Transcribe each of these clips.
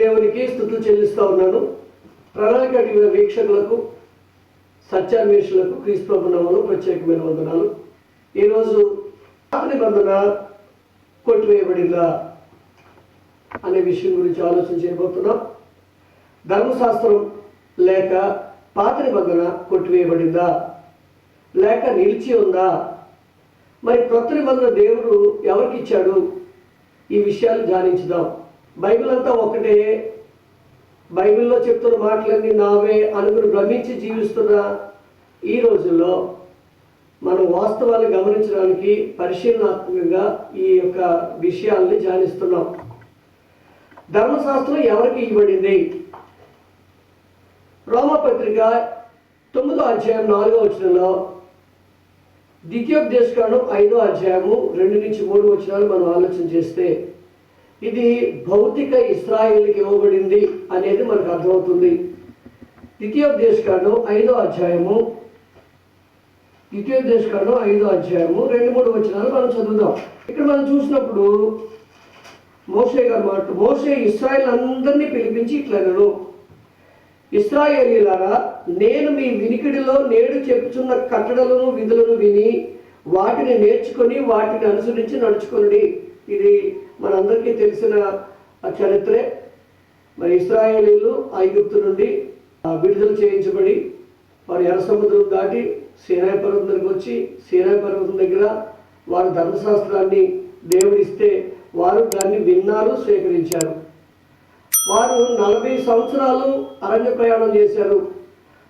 దేవునికి స్థుతులు చెల్లిస్తూ ఉన్నాను. ప్రణాళిక వీక్షకులకు సత్యాన్వేషులకు క్రీస్తు నామములో ప్రత్యేకమైన వందనాలు. ఈరోజు పాత నిబంధన కొట్టివేయబడిందా అనే విషయం గురించి ఆలోచన చేయబోతున్నాం. ధర్మశాస్త్రం లేక పాత నిబంధన కొట్టివేయబడిందా? లేక నిలిచి ఉందా? మరి క్రొత్త నిబంధన దేవుడు ఎవరికి ఇచ్చాడు? ఈ విషయాలు ధ్యానించుదాం. బైబిల్ అంతా ఒకటే. బైబిల్లో చెప్తున్న మాటలన్నీ నావే అనుకుని భ్రమించి జీవిస్తున్న ఈ రోజుల్లో మనం వాస్తవాన్ని గమనించడానికి పరిశీలనాత్మకంగా ఈ యొక్క విషయాల్ని ధ్యానిస్తున్నాం. ధర్మశాస్త్రం ఎవరికి ఇవ్వబడింది? రోమపత్రిక తొమ్మిదో అధ్యాయం నాలుగో వచనంలో ద్వితీయోపదేశకాండం ఐదో అధ్యాయము రెండు నుంచి మూడు వచనాలు మనం ఆలోచన చేస్తే ఇది భౌతిక ఇస్రాయిల్కి ఇవ్వబడింది అనేది మనకు అర్థమవుతుంది. ద్వితీయోపదేశకాండం ఐదో అధ్యాయము. ద్వితీయోపదేశకాండం ఐదో అధ్యాయము. రెండు మూడు వచనాలు మనం చదువుదాం. ఇక్కడ మనం చూసినప్పుడు మోషే గారు మాట మోసే ఇస్రాయిల్ అందరినీ పిలిపించి ఇట్లనను ఇస్రాయేలీలారా నేను మీ వినికిడిలో నేడు చెప్పుచున్న కట్టడలను విధులను విని వాటిని నేర్చుకొని వాటిని అనుసరించి నడుచుకోండి ఇది మనందరికీ తెలిసిన చరిత్రే. మరి ఇస్రాయేలీలు ఐగుప్తు నుండి విడుదల చేయించబడి వారు ఎర్ర సముద్రం దాటి సీనాయి పర్వతం దగ్గరికి వచ్చి సీనాయి పర్వతం దగ్గర వారు ధర్మశాస్త్రాన్ని దేవుడిస్తే వారు దాన్ని విన్నారు స్వీకరించారు. వారు నలభై సంవత్సరాలు అరణ్య ప్రయాణం చేశారు.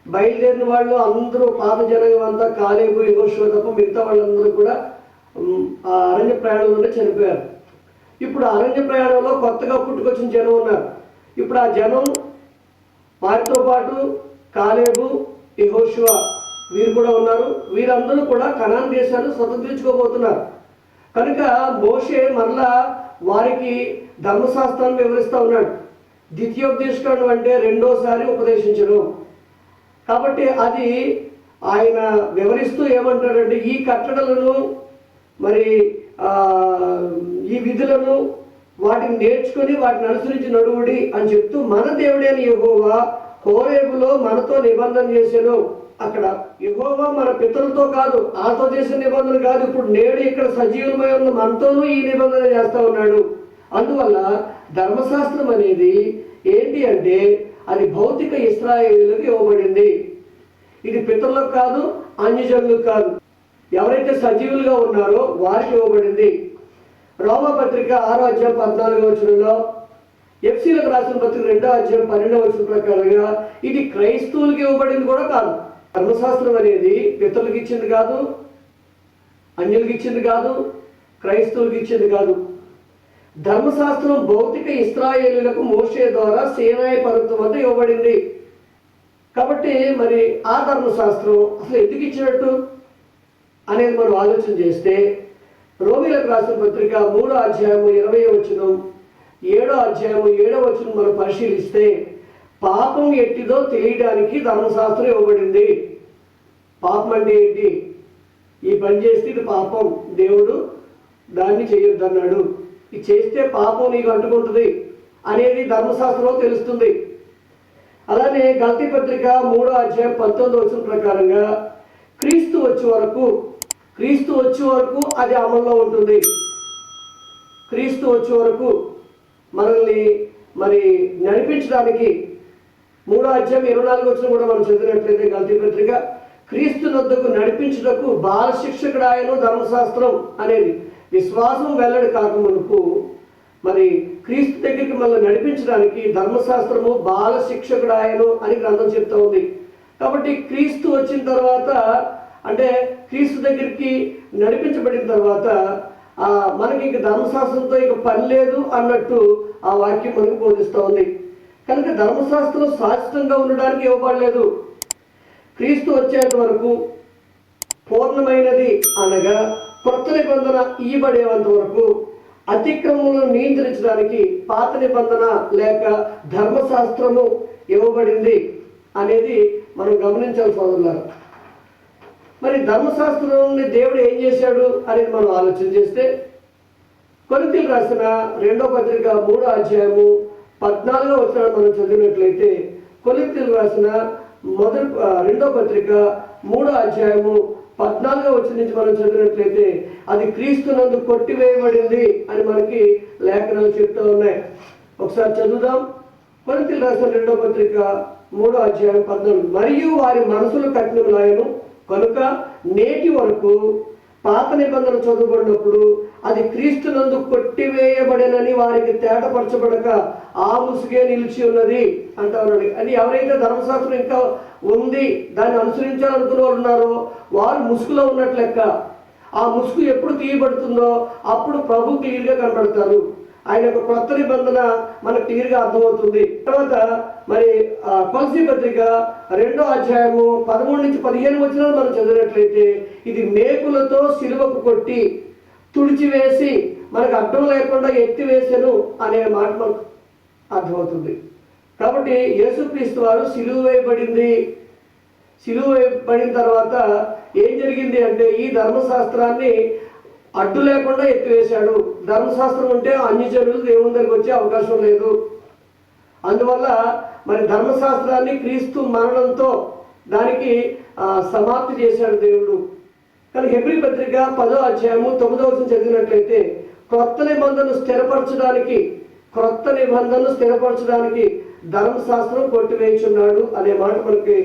బయలుదేరిన వాళ్ళు అందరూ పాత జనాంగం అంతా కాలేబు యోశువ తప్ప మిగతా వాళ్ళందరూ కూడా ఆ అరణ్య ప్రయాణంలోనే చనిపోయారు. ఇప్పుడు అరణ్య ప్రయాణంలో కొత్తగా పుట్టుకొచ్చిన జనం ఉన్నారు. ఇప్పుడు ఆ జనం వారితో పాటు కాలేబు యహోశువ వీరు కూడా ఉన్నారు. వీరందరూ కూడా కనాన్ దేశాన్ని స్వతంత్రించుకోబోతున్నారు. కనుక మోషే మరలా వారికి ధర్మశాస్త్రాన్ని వివరిస్తూ ఉన్నాడు. ద్వితీయోపదేశకరణం అంటే రెండోసారి ఉపదేశించడం కాబట్టి అది ఆయన వివరిస్తూ ఏమంటాడంటే ఈ కట్టడలను మరి ఈ విధులను వాటిని నేర్చుకుని వాటిని అనుసరించి నడువుడి అని చెప్తూ మన దేవుడైన యహోవా హోరేబులో మనతో నిబంధన చేశాను. అక్కడ యహోవా మన పితరులతో కాదు ఆతో చేసిన నిబంధన కాదు. ఇప్పుడు నేడు ఇక్కడ సజీవమై ఉన్న మనతోనూ ఈ నిబంధన చేస్తూ ఉన్నాడు. అందువల్ల ధర్మశాస్త్రం అనేది ఏంటి అంటే అది భౌతిక ఇస్రాయేలులకు ఇవ్వబడింది. ఇది పితరులకు కాదు అన్యజనులకు కాదు. ఎవరైతే సజీవులుగా ఉన్నారో వారికి ఇవ్వబడింది. రోమపత్రిక ఆరో అధ్యాయం పద్నాలుగో వచనంలో ఎఫ్సీలకు రాసిన పత్రిక రెండో అధ్యాయం పన్నెండవ వచనం ప్రకారంగా ఇది క్రైస్తవులకు ఇవ్వబడింది కూడా కాదు. ధర్మశాస్త్రం అనేది పితలకు ఇచ్చింది కాదు అన్యులకు ఇచ్చింది కాదు క్రైస్తవులకు ఇచ్చింది కాదు. ధర్మశాస్త్రం భౌతిక ఇస్రాయేలులకు మోసే ద్వారా సేనాయ పర్వతం వద్ద ఇవ్వబడింది. కాబట్టి మరి ఆ ధర్మశాస్త్రం అసలు ఎందుకు ఇచ్చినట్టు? అనేది మనం ఆలోచన చేస్తే రోమిలకు రాసిన పత్రిక మూడో అధ్యాయము ఇరవై వచనం ఏడో అధ్యాయము ఏడో వచనం మనం పరిశీలిస్తే పాపం ఎట్టిదో తెలియడానికి ధర్మశాస్త్రం ఇవ్వబడింది. పాపం అంటే ఏంటి? ఈ పని చేస్తే ఇది పాపం. దేవుడు దాన్ని చేయొద్దన్నాడు. ఇది చేస్తే పాపం నీకు అంటుకుంటుంది అనేది ధర్మశాస్త్రంలో తెలుస్తుంది. అలానే గల్తీ పత్రిక మూడో అధ్యాయం పంతొమ్మిది వచ్చిన ప్రకారంగా క్రీస్తు వచ్చే వరకు క్రీస్తు వచ్చే వరకు అది అమల్లో ఉంటుంది. క్రీస్తు వచ్చే వరకు మనల్ని మరి నడిపించడానికి మూడో అధ్యాయం ఇరవై నాలుగు వచ్చిన కూడా మనం చదివినట్లయితే గల్తీ పత్రిక క్రీస్తు నొద్దకు నడిపించుటకు బాలశిక్షకుడాయను ధర్మశాస్త్రం అనేది విశ్వాసం వెల్లడి కాకమునుకు మరి క్రీస్తు దగ్గరికి మనల్ని నడిపించడానికి ధర్మశాస్త్రము బాలశిక్షకుడాయను అని గ్రంథం చెప్తా ఉంది. కాబట్టి క్రీస్తు వచ్చిన తర్వాత అంటే క్రీస్తు దగ్గరికి నడిపించబడిన తర్వాత మనకి ఇంక ధర్మశాస్త్రంతో ఇక పని లేదు అన్నట్టు ఆ వాక్యం మనకు బోధిస్తూ ఉంది. కనుక ధర్మశాస్త్రం శాశ్వతంగా ఉండడానికి ఇవ్వబడలేదు. క్రీస్తు వచ్చేంత వరకు పూర్ణమైనది అనగా కొత్త నిబంధన ఇవ్వబడేంత వరకు అతిక్రమములను నియంత్రించడానికి పాత నిబంధన లేక ధర్మశాస్త్రము ఇవ్వబడింది అనేది మనం గమనించాల్సి సోదరులారా. మరి ధర్మశాస్త్రంని దేవుడు ఏం చేశాడు అనేది మనం ఆలోచన చేస్తే కొరితలు రాసిన రెండో పత్రిక మూడో అధ్యాయము పద్నాలుగో వచ్చిన మనం చదివినట్లయితే కొలితలు రాసిన మొదటి రెండో పత్రిక మూడో అధ్యాయము పద్నాలుగో వచ్చిన నుంచి మనం చదివినట్లయితే అది క్రీస్తునందు కొట్టివేయబడింది అని మనకి లేఖనాలు చెప్తూ ఉన్నాయి. ఒకసారి చదువుదాం. కొలితలు రాసిన రెండో పత్రిక మూడో అధ్యాయం పద్నాలుగు. మరియు వారి మనసులు కఠినములాయను కనుక నేటి వరకు పాత నిబంధన చదువుబడినప్పుడు అది క్రీస్తునందు కొట్టివేయబడినని వారికి తేటపరచబడక ఆ ముసుగే నిలిచి ఉన్నది అంటారు అది ఎవరైతే ధర్మశాస్త్రం ఇంకా ఉంది దాన్ని అనుసరించాలనుకున్న వాళ్ళు ఉన్నారో వారు ముసుగులో ఉన్నట్లెక్క ఆ ముసుగు ఎప్పుడు తీయబడుతుందో అప్పుడు ప్రభు క్లియర్గా కనబడతారు ఆయన యొక్క కొత్త నిబంధన మనకు క్లియర్గా అర్థమవుతుంది. తర్వాత మరి ఆ, కొలసీ పత్రిక రెండో అధ్యాయము పదమూడు నుంచి పదిహేను వచ్చిన మనం చదివినట్లయితే ఇది మేకులతో సిలువకు కొట్టి తుడిచివేసి మనకు అర్థం లేకుండా ఎత్తివేసెను అనే మాట మనకు అర్థమవుతుంది. కాబట్టి యేసుక్రీస్తు వారు సిలువ వేయబడింది. సిలువ వేయబడిన తర్వాత ఏం జరిగింది అంటే ఈ ధర్మశాస్త్రాన్ని అడ్డు లేకుండా ఎత్తివేశాడు. ధర్మశాస్త్రం ఉంటే అన్ని చర్యలు దేవుని దగ్గరికి వచ్చే అవకాశం లేదు. అందువల్ల మరి ధర్మశాస్త్రాన్ని క్రీస్తు మరణంతో దానికి సమాప్తి చేశాడు దేవుడు. కానీ హెబ్రి పత్రిక పదో అధ్యాయము తొమ్మిదో వచ్చిన చదివినట్లయితే క్రొత్త నిబంధనను స్థిరపరచడానికి క్రొత్త నిబంధనను స్థిరపరచడానికి ధర్మశాస్త్రం కొట్టివేయుచున్నాడు అనే మాట మనకి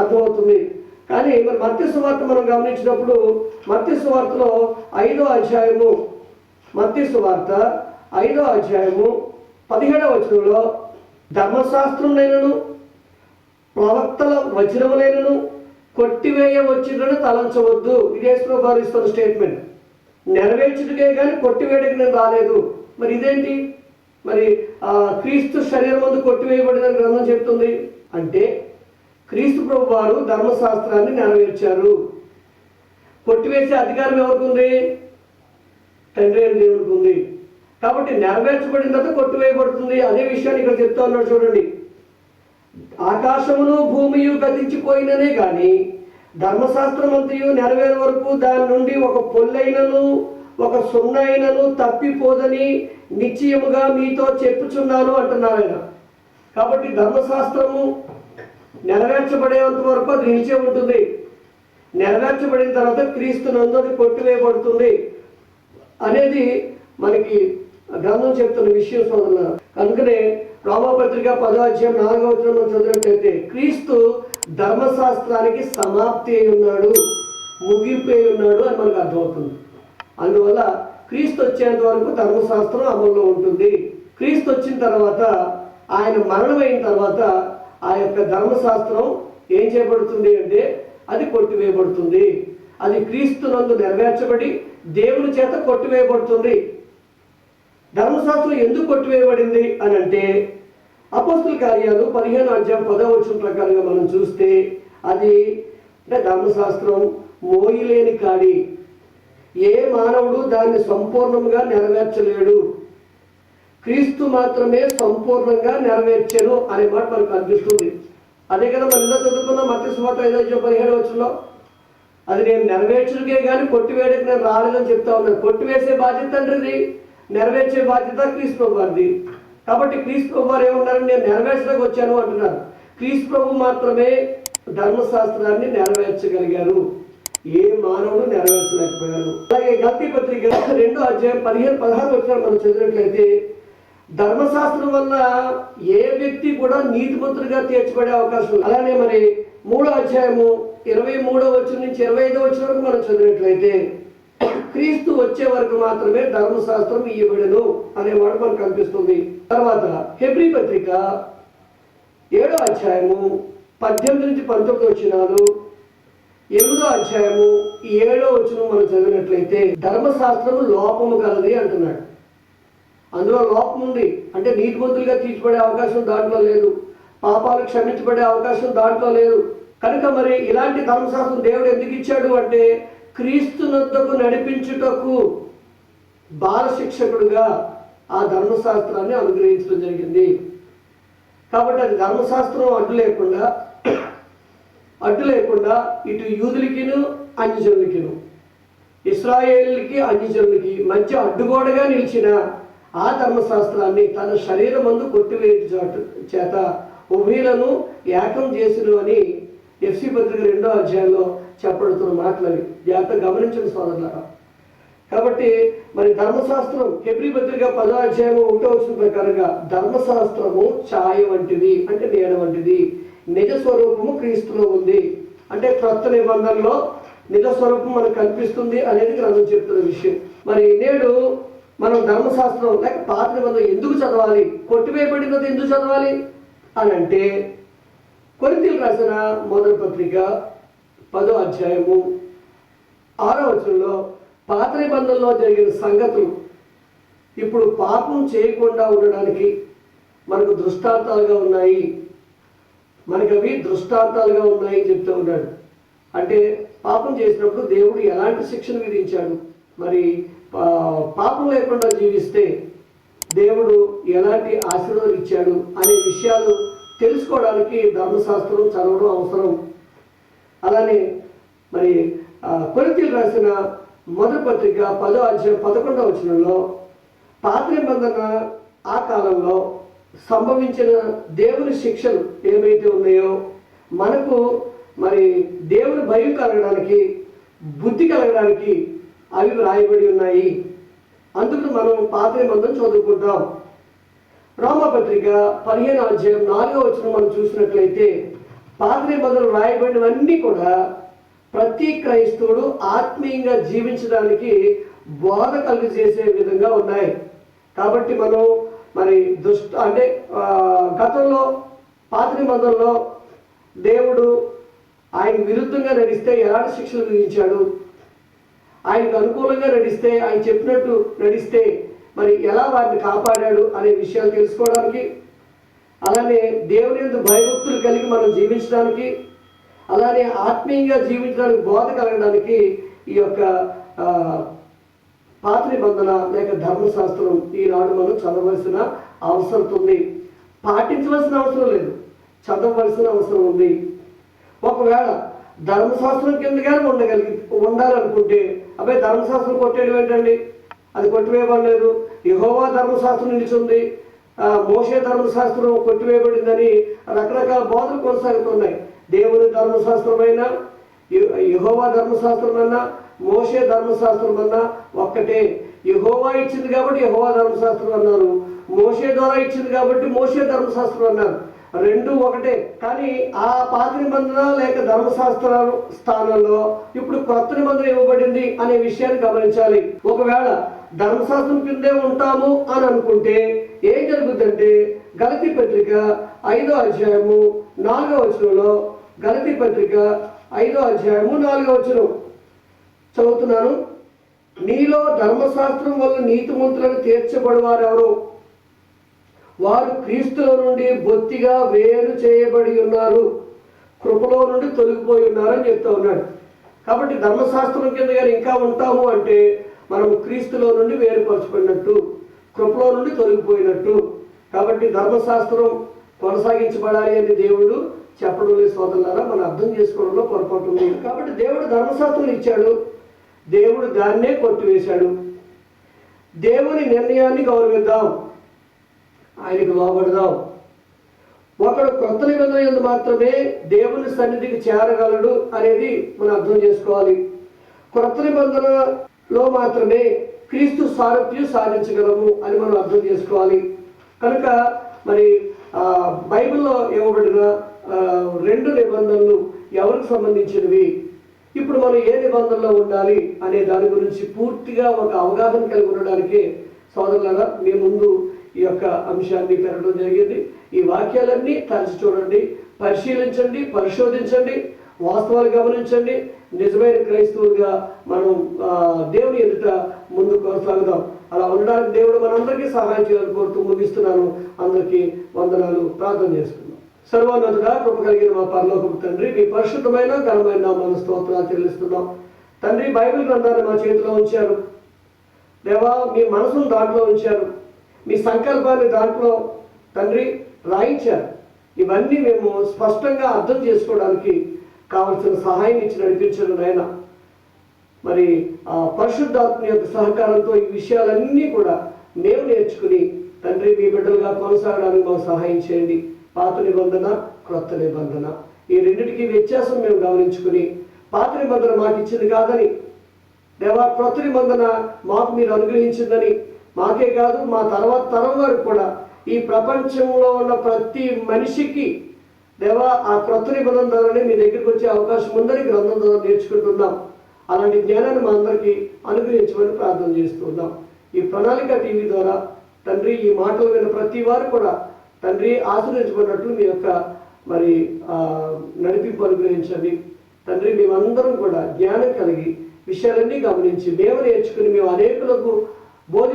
అర్థమవుతుంది. కానీ మరి మత్స్య సువార్త మనం గమనించినప్పుడు మత్స్య సువార్తలో ఐదో అధ్యాయము మత్స్య సువార్త ఐదో అధ్యాయము పదిహేడవ వచనంలో ధర్మశాస్త్రం లేనను ప్రవక్తల వచనములైనను కొట్టివేయ వచ్చిందని తలంచవద్దు విదేశంలో భావిస్తున్న స్టేట్మెంట్. నెరవేర్చుటకే కానీ కొట్టివేయడానికి నేను రాలేదు. మరి ఇదేంటి? మరి క్రీస్తు శరీరం ముందు కొట్టివేయబడిందని గ్రంథం చెప్తుంది అంటే క్రీస్తు ప్రభు వారు ధర్మశాస్త్రాన్ని నెరవేర్చారు. కొట్టివేసే అధికారం ఎవరికి ఉంది తండ్రి అయిన దేవుడికి ఉంది కాబట్టి నెరవేర్చబడిన తర్వాత కొట్టివేయబడుతుంది. అదే విషయాన్ని ఇక్కడ చెప్తా ఉన్నాడు చూడండి. ఆకాశమును భూమియు గతించిపోయిననే కానీ ధర్మశాస్త్రం అంతయు నెరవేరే వరకు దాని నుండి ఒక పొల్లైనను ఒక సున్నైనను తప్పిపోదని నిశ్చయముగా మీతో చెప్పుచున్నాను అంటున్నారు ఆయన కాబట్టి ధర్మశాస్త్రము నెరవేర్చబడేంత వరకు అది నిలిచే ఉంటుంది. నెరవేర్చబడిన తర్వాత క్రీస్తు నందు కొట్టివేయబడుతుంది అనేది మనకి గ్రంథం చెప్తున్న విషయం సోదరుల. కనుకనే రోమపత్రిక పదాధ్యాయం నాలుగవ మనం చదివినట్లయితే క్రీస్తు ధర్మశాస్త్రానికి సమాప్తి అయి ఉన్నాడు ముగింపు అయి ఉన్నాడు అని మనకు అర్థమవుతుంది. అందువల్ల క్రీస్తు వచ్చేంత వరకు ధర్మశాస్త్రం అమల్లో ఉంటుంది. క్రీస్తు వచ్చిన తర్వాత ఆయన మరణమైన తర్వాత ఆ యొక్క ధర్మశాస్త్రం ఏం చేయబడుతుంది అంటే అది కొట్టివేయబడుతుంది. అది క్రీస్తు నందు నెరవేర్చబడి దేవుని చేత కొట్టివేయబడుతుంది. ధర్మశాస్త్రం ఎందుకు కొట్టివేయబడింది అని అంటే అపోస్తుల కార్యాలు పదిహేను అధ్యాయం పదో వచ్చిన ప్రకారంగా మనం చూస్తే అది అంటే ధర్మశాస్త్రం మోయిలేని కాడి. ఏ మానవుడు దాన్ని సంపూర్ణంగా నెరవేర్చలేడు. క్రీస్తు మాత్రమే సంపూర్ణంగా నెరవేర్చాను అనే మాట మనకు అనిపిస్తుంది. అదే కదా మనం ఇలా చదువుకున్న మత్స్య సువార్త ఐదో అధ్యాయం పదిహేడు వచ్చంలో అది నేను నెరవేర్చుడికే కానీ కొట్టివేయడానికి నేను రాలేదని చెప్తా ఉన్నాను కొట్టివేసే బాధ్యత తండ్రిది నెరవేర్చే బాధ్యత క్రీస్తు వారిది కాబట్టి క్రీస్తు ప్రభు వారు నేను నెరవేర్చడానికి వచ్చాను అంటున్నారు. క్రీస్తు ప్రభు మాత్రమే ధర్మశాస్త్రాన్ని నెరవేర్చగలిగారు. ఏ మానవుడు నెరవేర్చలేకపోయారు అలాగే గల్తీ పత్రిక రెండో అధ్యాయం పదిహేను పదహారు వచ్చిన మనం చదివినట్లయితే ధర్మశాస్త్రం వల్ల ఏ వ్యక్తి కూడా నీతిమంతుడిగా తీర్చబడే అవకాశం ఉంది. అలానే మరి మూడో అధ్యాయము ఇరవై మూడో వచ్చిన నుంచి ఇరవై ఐదో వచ్చిన వరకు మనం చదివినట్లయితే క్రీస్తు వచ్చే వరకు మాత్రమే ధర్మశాస్త్రం ఇయ్యబడను అనే మాట మనకు కనిపిస్తుంది తర్వాత హెబ్రి పత్రిక ఏడో అధ్యాయము పద్దెనిమిది నుంచి పంతొమ్మిది వచ్చినాలు ఎనిమిదో అధ్యాయము ఈ ఏడో వచ్చిన మనం చదివినట్లయితే ధర్మశాస్త్రము లోపము కలది అంటున్నాడు అందులో లోపం ఉంది. అంటే నీతిమంతులుగా తీర్చిపడే అవకాశం దాంట్లో లేదు. పాపాలు క్షమించబడే అవకాశం దాంట్లో లేదు. కనుక మరి ఇలాంటి ధర్మశాస్త్రం దేవుడు ఎందుకు ఇచ్చాడు అంటే క్రీస్తునొద్దకు నడిపించుటకు బాల శిక్షకుడుగా ఆ ధర్మశాస్త్రాన్ని అనుగ్రహించడం జరిగింది. కాబట్టి అది ధర్మశాస్త్రం అడ్డు లేకుండా అడ్డు లేకుండా ఇటు యూదులకిను అన్యజనులకిను ఇస్రాయేల్కి అన్యజనులకి మధ్య అడ్డుగోడగా నిలిచిన ఆ ధర్మశాస్త్రాన్ని తన శరీరం మందు చేత ఉభయలను ఏకం చేసును అని ఎఫ్సి పత్రిక రెండో అధ్యాయంలో చెప్పబడుతున్న మాటలు అవి. జాగ్రత్త గమనించిన సోదరులారా. కాబట్టి మరి ధర్మశాస్త్రం హెబ్రి పత్రిక పదో అధ్యాయం ఒకటో వచ్చిన ప్రకారంగా ధర్మశాస్త్రము ఛాయ వంటిది అంటే నీడ వంటిది నిజ స్వరూపము క్రీస్తులో ఉంది. అంటే క్రొత్త నిబంధనలో నిజ స్వరూపం మనకు కనిపిస్తుంది అనేది గ్రంథం చెప్తున్న విషయం. మరి నేడు మనం ధర్మశాస్త్రం లేక పాత నిబంధన ఎందుకు చదవాలి? కొట్టివేయబడినది ఎందుకు చదవాలి? అని అంటే కొరింథీలు రాసిన మొదటి పత్రిక పదో అధ్యాయము ఆరో వచనంలో పాత నిబంధనలో జరిగిన సంగతులు. ఇప్పుడు పాపం చేయకుండా ఉండడానికి మనకు దృష్టాంతాలుగా ఉన్నాయి. మనకు అవి దృష్టాంతాలుగా ఉన్నాయి చెప్తూ ఉన్నాడు. అంటే పాపం చేసినప్పుడు దేవుడు ఎలాంటి శిక్షణ విధించాడు? మరి పాపం లేకుండా జీవిస్తే దేవుడు ఎలాంటి ఆశీర్వాదం ఇచ్చాడు అనే విషయాలు తెలుసుకోవడానికి ధర్మశాస్త్రం చదవడం అవసరం. అలానే మరి కొరితీలు రాసిన మొదటి పత్రిక పదో అధ్యాయం పదకొండవ వచనంలో పాత నిబంధన ఆ కాలంలో సంభవించిన దేవుని శిక్షలు ఏమైతే ఉన్నాయో మనకు మరి దేవుని భయం కలగడానికి బుద్ధి కలగడానికి అవి రాయబడి ఉన్నాయి. అందుకు మనం పాత నిబంధన చదువుకుంటాం రోమపత్రిక పదిహేను అధ్యాయం నాలుగో వచ్చిన మనం చూసినట్లయితే పాత నిబంధనలు వ్రాయబడినవన్నీ కూడా ప్రతి క్రైస్తవుడు ఆత్మీయంగా జీవించడానికి బోధ కలిగి చేసే విధంగా ఉన్నాయి. కాబట్టి మనం మరి దుష్ట అంటే గతంలో పాత నిబంధనలో దేవుడు ఆయన విరుద్ధంగా నడిస్తే ఎలాంటి శిక్షలు విధించాడు? ఆయనకు అనుకూలంగా నడిస్తే ఆయన చెప్పినట్టు నడిస్తే మరి ఎలా వారిని కాపాడాడు అనే విషయాలు తెలుసుకోవడానికి అలానే దేవుని ఎందు భయభక్తులు కలిగి మనం జీవించడానికి అలానే ఆత్మీయంగా జీవించడానికి బోధ కలగడానికి ఈ యొక్క పాత్రి పాత నిబంధన లేక ధర్మశాస్త్రం ఈనాడు మనం చదవలసిన అవసరం ఉంది. పాటించవలసిన అవసరం లేదు. చదవవలసిన అవసరం ఉంది. ఒకవేళ ధర్మశాస్త్రం కిందగానే ఉండగలిగి ఉండాలనుకుంటే అబ్బాయి ధర్మశాస్త్రం కొట్టేయడం ఏంటండి? అది కొట్టివేయబడలేదు. యహోవా ధర్మశాస్త్రం నిలిచింది. మోసే మోషే ధర్మశాస్త్రం కొట్టివేయబడిందని రకరకాల బోధలు కొనసాగుతున్నాయి. దేవుని ధర్మశాస్త్రమైన యహోవా ధర్మశాస్త్రం అన్నా మోషే ధర్మశాస్త్రం అన్నా ఒక్కటే. యహోవా ఇచ్చింది కాబట్టి యహోవా ధర్మశాస్త్రం అన్నారు. మోసే ద్వారా ఇచ్చింది కాబట్టి మోషే ధర్మశాస్త్రం అన్నారు. రెండు ఒకటే. కానీ ఆ పాత నిబంధన లేక ధర్మశాస్త్రాలు స్థానంలో ఇప్పుడు కొత్త నిబంధన ఇవ్వబడింది అనే విషయాన్ని గమనించాలి. ఒకవేళ ధర్మశాస్త్రం కిందే ఉంటాము అని అనుకుంటే ఏం జరుగుతుందంటే గలతి పత్రిక ఐదో అధ్యాయము నాలుగో వచనంలో గలతి పత్రిక ఐదో అధ్యాయము నాలుగో వచనం. చదువుతున్నాను. నీలో ధర్మశాస్త్రం వల్ల నీతిమంతులను తీర్చబడివారెవరు? వారు క్రీస్తులో నుండి బొత్తిగా వేరు చేయబడి ఉన్నారు. కృపలో నుండి తొలగిపోయి ఉన్నారని చెప్తా ఉన్నాడు. కాబట్టి ధర్మశాస్త్రం కింద కానీ ఇంకా ఉంటాము అంటే మనం క్రీస్తులో నుండి వేరుపరచబడినట్టు కృపలో నుండి తొలగిపోయినట్టు. కాబట్టి ధర్మశాస్త్రం కొనసాగించబడాలి అని దేవుడు చెప్పడం లేదు సోదరులారా మనం అర్థం చేసుకోవడంలో పొరపాటు ఉంది. కాబట్టి దేవుడు ధర్మశాస్త్రం ఇచ్చాడు. దేవుడు దాన్నే కొట్టివేశాడు. దేవుని నిర్ణయాన్ని గౌరవిద్దాం. ఆయనకు లోబడదాం ఒకడు కొత్త నిబంధన మాత్రమే దేవుని సన్నిధికి చేరగలడు అనేది మనం అర్థం చేసుకోవాలి. కొత్త నిబంధనలో మాత్రమే క్రీస్తు సారథ్యం సాధించగలము అని మనం అర్థం చేసుకోవాలి. కనుక మరి బైబిల్లో ఇవ్వబడిన రెండు నిబంధనలు ఎవరికి సంబంధించినవి? ఇప్పుడు మనం ఏ నిబంధనలో ఉండాలి అనే దాని గురించి పూర్తిగా ఒక అవగాహన కలిగి ఉండడానికి సోదరులారా మీ ముందు ఈ యొక్క అంశాన్ని పెరగడం జరిగింది. ఈ వాక్యాలన్నీ తరచి చూడండి పరిశీలించండి పరిశోధించండి వాస్తవాలు గమనించండి. నిజమైన క్రైస్తవులుగా మనం దేవుని ఎదుట ముందు కొనసాగుదాం అలా ఉండడానికి దేవుడు మనందరికీ సహాయం చేయాలని కోరుతూ ముగిస్తున్నాను. అందరికీ వందనాలు. ప్రార్థన చేసుకుందాం. సర్వోన్నతుడా కృప కలిగిన మా పరలోకపు తండ్రి మీ పరిశుద్ధమైన ఘనమైన మన స్తోత్రాలు చెల్లిస్తున్నాం. తండ్రి బైబిల్ గ్రంథాన్ని మా చేతిలో ఉంచారు. దేవా మీ మనసును దాంట్లో ఉంచారు. మీ సంకల్పాన్ని దాంట్లో తండ్రి రాయించారు. ఇవన్నీ మేము స్పష్టంగా అర్థం చేసుకోవడానికి కావలసిన సహాయం ఇచ్చి నడిపించడం నాయన. మరి ఆ పరిశుద్ధాత్మ యొక్క సహకారంతో ఈ విషయాలన్నీ కూడా మేము నేర్చుకుని తండ్రి మీ బిడ్డలుగా కొనసాగడానికి మాకు సహాయం చేయండి. పాత నిబంధన క్రొత్త నిబంధన. ఈ రెండింటికి వ్యత్యాసం మేము గమనించుకుని పాత నిబంధన మాకు ఇచ్చింది కాదని దేవా క్రొత్త నిబంధన మాకు మీరు అనుగ్రహించిందని మాకే కాదు మా తర్వాత తరం వారికి కూడా ఈ ప్రపంచంలో ఉన్న ప్రతి మనిషికి దేవా ఆ క్రొత్త నిబంధన ద్వారానే మీ దగ్గరికి వచ్చే అవకాశం ఉందని గ్రంథం ద్వారా నేర్చుకుంటున్నాం. అలాంటి జ్ఞానాన్ని మా అందరికీ అనుగ్రహించమని ప్రార్థన చేస్తున్నాం. ఈ ప్రణాళిక టీవీ ద్వారా తండ్రి ఈ మాటలు విన్న ప్రతి వారు కూడా తండ్రి ఆశ్రయించబడినట్లు మీ యొక్క మరి నడిపింపు అనుగ్రహించండి. తండ్రి మేమందరం కూడా జ్ఞానం కలిగి విషయాలన్నీ గమనించి మేము నేర్చుకుని మేము అనేకులకు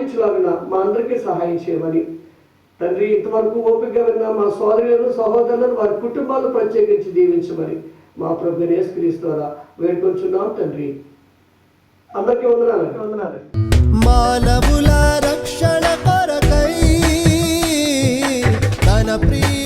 బోధించలాగిన మా అందరికీ సహాయం చేయమని. తండ్రి ఇంతవరకు ఓపికగా విన్న మా సోదరులను సహోదరులను వారి కుటుంబాలను ప్రత్యేకించి దీవించమని మా ప్రభు యేసుక్రీస్తు ద్వారా వేడుకొంచున్నాం తండ్రి. అందరికీ వందనాలు. వందనాలు. మానవుల రక్షణ కొరకై తన ప్రియ